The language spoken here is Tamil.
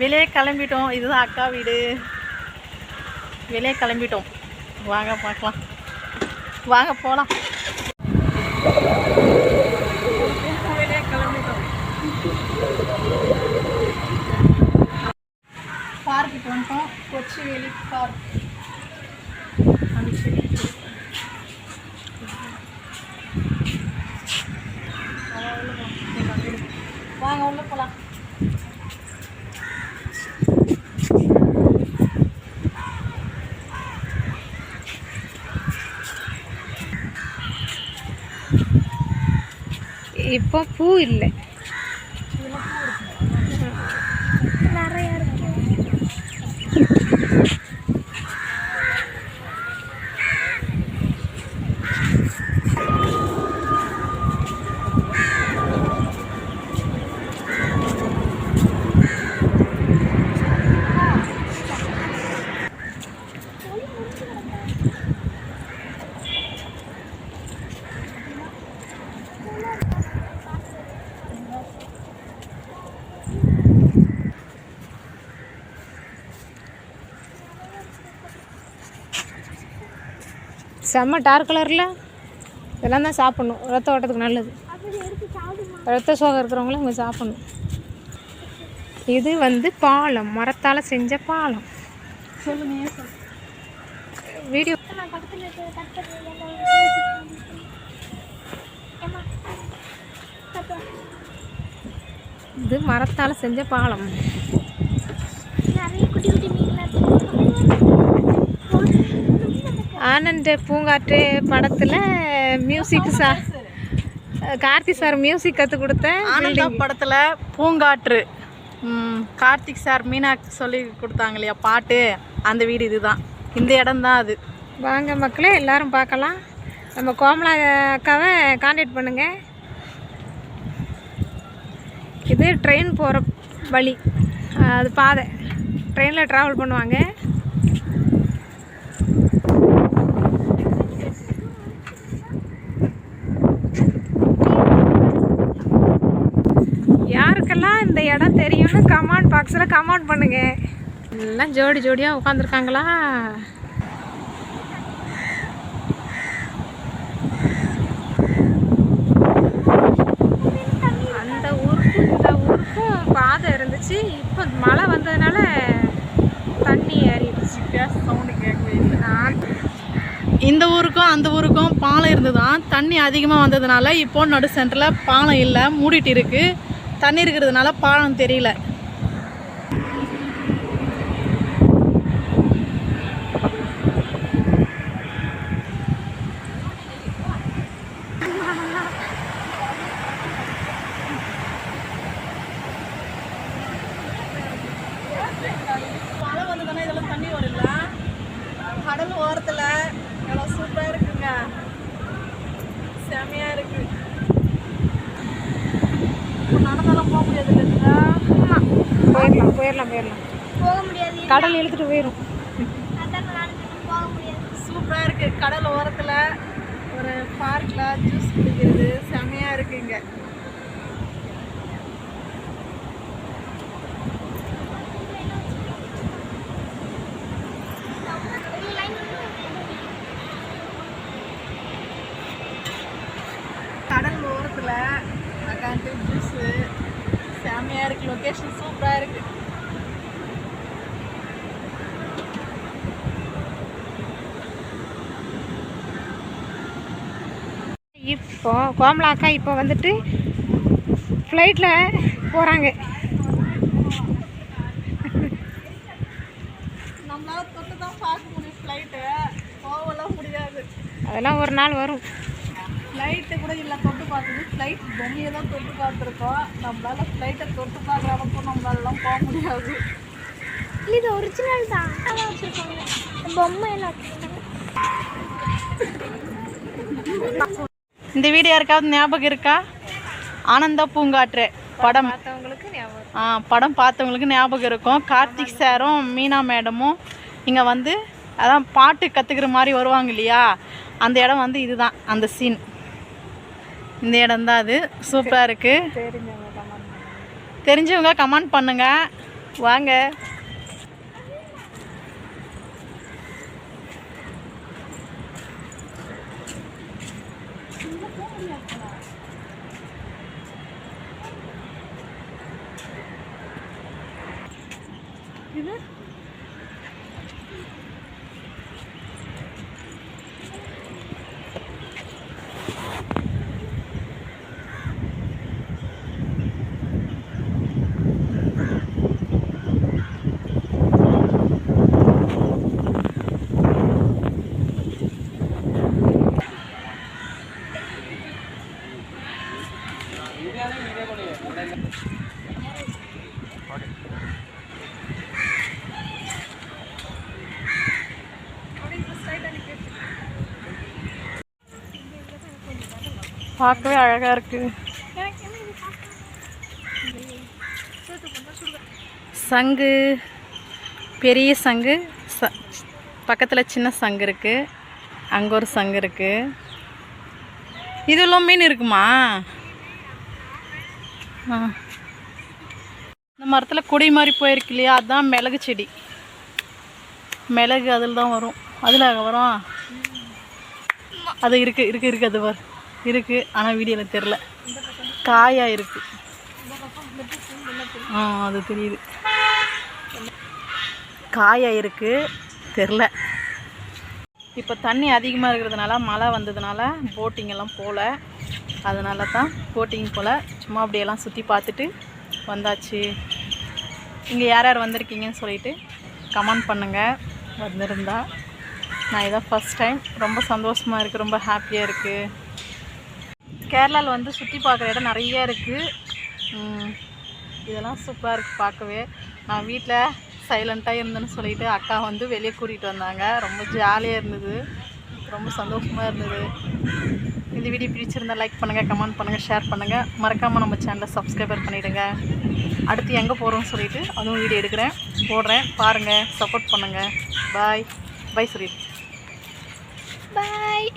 வெளியே கிளம்பிட்டோம். இதுதான் அக்கா வீடு. வெளியே கிளம்பிட்டோம். வாங்க பார்க்கலாம். வாங்க போகலாம் வெளியே கிளம்பிட்டோம் பார்க்குக்கு வந்துட்டோம். கொச்சிவேலி பார்க் அனுப்பிச்சு. வாங்க உள்ள போகலாம் இப்போ பூ இல்லை. செம்ம டார்க் கலரில் இதெல்லாம் தான் சாப்பிட்ணும். ரத்த ஓட்டத்துக்கு நல்லது. ரத்த சோகம் இருக்கிறவங்களும் இங்கே சாப்பிட்ணும். இது வந்து பாலம். மரத்தால் செஞ்ச பாலம். வீடியோ இது மரத்தால் செஞ்ச பாலம். ஆனந்த பூங்காற்று படத்தில் மியூசிக் சா கார்த்தி சார் மியூசிக் கற்றுக் கொடுத்த ஆனந்தா படத்தில் பூங்காற்று. கார்த்திக் சார் மீனா சொல்லி கொடுத்தாங்க இல்லையா பாட்டு? அந்த வீடு இதுதான். இந்த இடம் தான் அது. வாங்க மக்களே எல்லாரும் பார்க்கலாம். நம்ம கோமலா அக்காவை காண்டாக்ட் பண்ணுங்க. இது ட்ரெயின் போகிற வழி. அது பாதை. ட்ரெயினில் ட்ராவல் பண்ணுவாங்க யாருக்கெல்லாம் இந்த இடம் தெரியும்னு கமெண்ட் பாக்ஸில் கமெண்ட் பண்ணுங்க. எல்லாம் ஜோடி ஜோடியாக உட்காந்துருக்காங்களா அந்த ஊருக்கும் இந்த ஊருக்கும் பாதை இருந்துச்சு. இப்போ மழை வந்ததுனால தண்ணி ஏறிடுச்சு. சவுண்டு கேட்கவே இந்த ஊருக்கும் அந்த ஊருக்கும் பாலம் இருந்துதான். தண்ணி அதிகமாக வந்ததுனால இப்போ நடு சென்டரில் பாலம் இல்லை மூடிட்டு இருக்கு. தண்ணி இருக்கிறதுனால பாலம் தெரியல. மழை வந்ததுன்னா இதெல்லாம் தண்ணி வரும்ல? கடல் ஓரத்தில் எவ்வளோ சூப்பராக இருக்குங்க. செமையாக இருக்கு. நடந்தாலும் போக முடியாது போயிடலாம் போயிடலாம் போயிடலாம் போக முடியாது கடல் இழுத்துட்டு போயிடும் சூப்பராக இருக்கு. கடல் ஓரத்தில் ஒரு பார்க்கில் ஜூஸ் குடிக்கிறது. செமையாக இருக்கு இங்கே கடல் ஓரத்தில் உட்காந்து ஜூஸு செமையாக இருக்கு. லொக்கேஷன் சூப்பராக இருக்கு. இப்போ கோமலா அக்கா இப்போ வந்துட்டு ஃப்ளைட்டில் போகிறாங்க நம்மளால தொட்டு தான் பார்க்க முடியும் ஃப்ளைட்டு போகலாம் முடியாது. அதெல்லாம் ஒரு நாள் வரும். ஃப்ளைட்டு கூட இல்லை தொட்டு பார்த்தது ஃப்ளைட் பொம்மையை தான் தொட்டு பார்த்துருக்கோம். நம்மளால ஃப்ளைட்டை தொட்டு பார்க்குற அளவுக்கு நம்மளாலலாம் போக முடியாது. இது ஒரிஜினல் தான். வச்சுருக்காங்க. பொம்மை இந்த வீடியோ யாருக்காவது ஞாபகம் இருக்கா? ஆனந்த பூங்காற்று படம். ஆ படம் பார்த்தவங்களுக்கு ஞாபகம் இருக்கும். கார்த்திக் சாரும் மீனா மேடமும் இங்கே வந்து அதான் பாட்டு கற்றுக்கிற மாதிரி வருவாங்க இல்லையா? அந்த இடம் வந்து இதுதான் அந்த சீன் இந்த இடம் தான் அது. சூப்பராக இருக்குது தெரிஞ்சவங்க கமெண்ட் பண்ணுங்கள் வாங்க. பார்க்கவே அழகாக இருக்கு. சங்கு பெரிய சங்கு ச பக்கத்தில் சின்ன சங்கு இருக்குது அங்கே ஒரு சங்கு இருக்குது இதெல்லாம் மீன் இருக்குமா? ஆ. இந்த மரத்தில் கொடி மாதிரி போயிருக்கு இல்லையா? அதுதான் மிளகு செடி. மிளகு அதில் தான் வரும். அதில் வரும். அது இருக்குது இருக்குது இருக்குது அது வரும் இருக்குது ஆனால் வீடியோவில் தெரில காயாக இருக்குது ஆ அது தெரியுது. காயாக இருக்குது தெரில இப்போ தண்ணி அதிகமாக இருக்கிறதுனால மழை வந்ததுனால போட்டிங் எல்லாம் போகல அதனால தான் போட்டிங் போல் சும்மா அப்படியெல்லாம் சுற்றி பார்த்துட்டு வந்தாச்சு. இங்கே யார் யார் வந்திருக்கீங்கன்னு சொல்லிட்டு கமெண்ட் பண்ணுங்கள் வந்திருந்தா நான் இதான் ஃபஸ்ட் டைம் ரொம்ப சந்தோஷமாக இருக்குது ரொம்ப ஹாப்பியாக இருக்குது கேரளாவில் வந்து சுற்றி பார்க்குற இடம் நிறைய இருக்குது இதெல்லாம் சூப்பராக இருக்குது பார்க்கவே. நான் வீட்டில் சைலண்ட்டாக இருந்தேன்னு சொல்லிவிட்டு அக்கா வந்து வெளியே கூட்டிகிட்டு வந்தாங்க. ரொம்ப ஜாலியாக இருந்தது. ரொம்ப சந்தோஷமாக இருந்தது. இந்த வீடியோ பிடிச்சிருந்தா லைக் பண்ணுங்கள் கமெண்ட் பண்ணுங்கள் ஷேர் பண்ணுங்கள் மறக்காமல் நம்ம சேனலை சப்ஸ்கிரைபர் பண்ணிவிடுங்க அடுத்து எங்கே போகிறோம்னு சொல்லிட்டு அதுவும் வீடியோ எடுக்கிறேன். போடுறேன். பாருங்கள் சப்போர்ட் பண்ணுங்கள் பாய் பாய் சுரீத் பாய்